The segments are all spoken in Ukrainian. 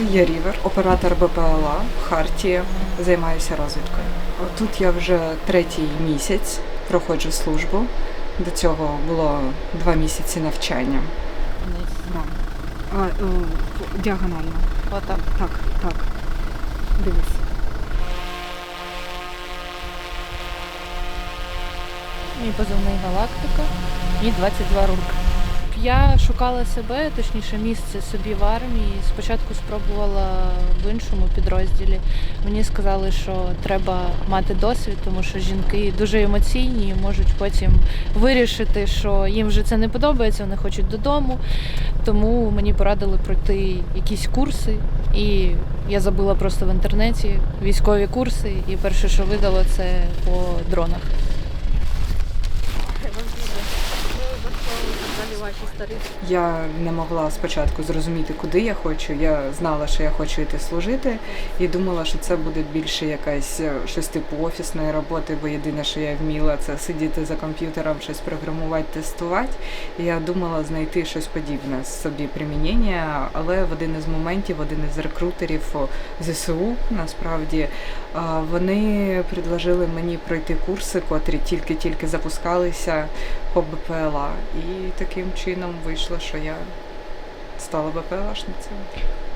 Я Рівер, оператор БПЛА в Харті, займаюся розвідкою. Тут я вже третій місяць проходжу службу. До цього було два місяці навчання. А, діагонально. Отак. Так, так. Дивись. Мій позивний галактика. Мені 22 роки. Я шукала себе, точніше, місце собі в армії. Спочатку спробувала в іншому підрозділі. Мені сказали, що треба мати досвід, тому що жінки дуже емоційні і можуть потім вирішити, що їм вже це не подобається, вони хочуть додому. Тому мені порадили пройти якісь курси, і я забула просто в інтернеті військові курси, і перше, що видало, це по дронах. Я не могла спочатку зрозуміти, куди я хочу. Я знала, що я хочу йти служити, і думала, що це буде більше якась е, щось типу офісної роботи, бо єдине, що я вміла, це сидіти за комп'ютером, щось програмувати, тестувати. Я думала знайти щось подібне собі примінення, але в один із моментів, один із рекрутерів ЗСУ насправді вони предложили мені пройти курси, котрі тільки-тільки запускалися по БПЛА. І таким чином вийшло, що я стала БПЛАшницею.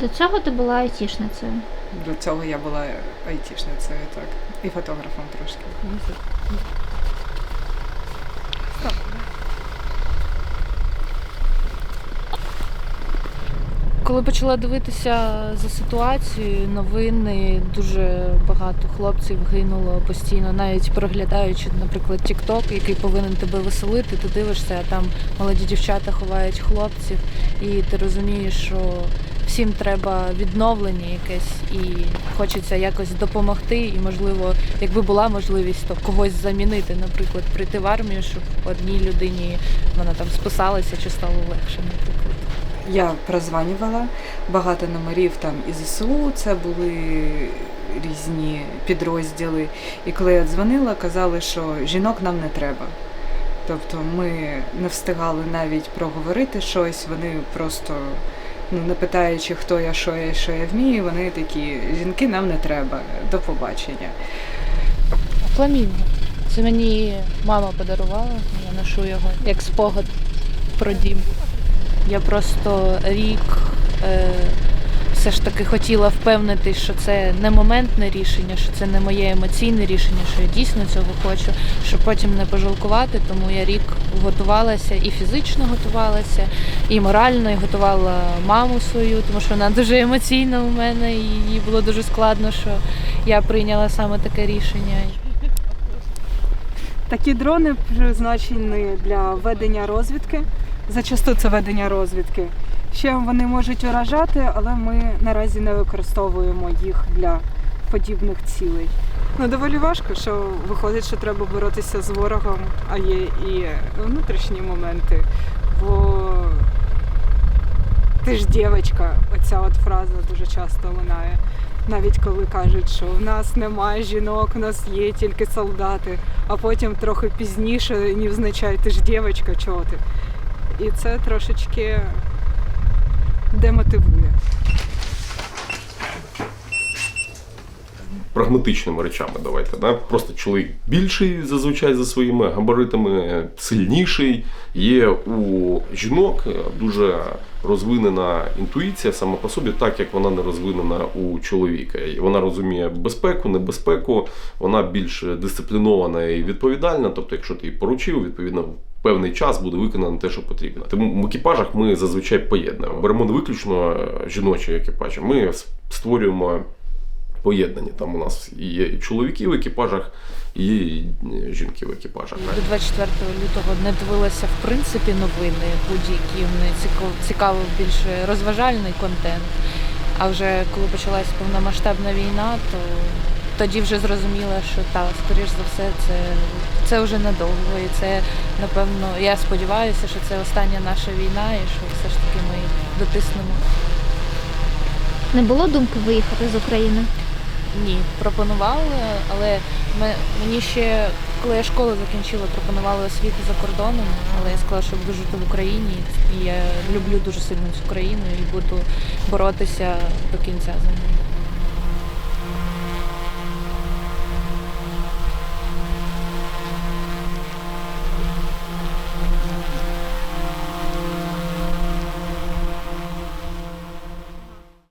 До цього ти була айтішницею. До цього я була айтішницею, так. І фотографом трошки. Коли почала дивитися за ситуацією, новини, дуже багато хлопців гинуло постійно, навіть проглядаючи, наприклад, TikTok, який повинен тебе веселити, ти дивишся, а там молоді дівчата ховають хлопців, і ти розумієш, що всім треба відновлення якесь, і хочеться якось допомогти. І, можливо, якби була можливість, то когось замінити, наприклад, прийти в армію, щоб одній людині вона там списалася чи стало легше, наприклад. Я прозванювала багато номерів там із ЗСУ, це були різні підрозділи. І коли я дзвонила, казали, що жінок нам не треба. Тобто ми не встигали навіть проговорити щось, вони просто, ну не питаючи, хто я, що я, що я вмію, вони такі, жінки нам не треба, до побачення. Фламінго. Це мені мама подарувала, я ношу його як спогад про дім. Я просто рік е, все ж таки хотіла впевнити, що це не моментне рішення, що це не моє емоційне рішення, що я дійсно цього хочу, щоб потім не пожалкувати. Тому я рік готувалася і фізично готувалася, і морально, і готувала маму свою, тому що вона дуже емоційна у мене, і їй було дуже складно, що я прийняла саме таке рішення. Такі дрони призначені для ведення розвідки. Зачасту це ведення розвідки. Ще вони можуть уражати, але ми наразі не використовуємо їх для подібних цілей. Ну, доволі важко, що виходить, що треба боротися з ворогом, а є і внутрішні моменти. Бо ти ж дівчинка, оця от фраза дуже часто лунає. Навіть коли кажуть, що в нас немає жінок, у нас є тільки солдати, а потім трохи пізніше не означає, ти ж дівчинка, чого ти. І це трошечки демотивує. прагматичними речами давайте. Да? Просто чоловік більший зазвичай за своїми габаритами, сильніший. Є у жінок дуже розвинена інтуїція сама по собі, так як вона не розвинена у чоловіка. Вона розуміє безпеку, небезпеку, вона більш дисциплінована і відповідальна. Тобто, якщо ти їй поручив, відповідно. Певний час буде виконано те, що потрібно. Тому в екіпажах ми зазвичай поєднуємо. Беремо не виключно жіночі екіпажі. Ми створюємо поєднані. Там у нас є і чоловіки в екіпажах, і є і жінки в екіпажах. До 24 лютого не дивилася в принципі новини будь-які. Мене цікавив більше розважальний контент. А вже коли почалась повномасштабна війна, то тоді вже зрозуміла, що та, скоріш за все, це, це вже надовго. І це, напевно, я сподіваюся, що це остання наша війна, і що все ж таки ми дотиснемо. Не було думки виїхати з України? Ні, пропонували, але ме- мені ще Коли я школу закінчила, пропонували освіту за кордоном, але я сказала, що буду жити в Україні, і я люблю дуже сильно цю країну і буду боротися до кінця за неї.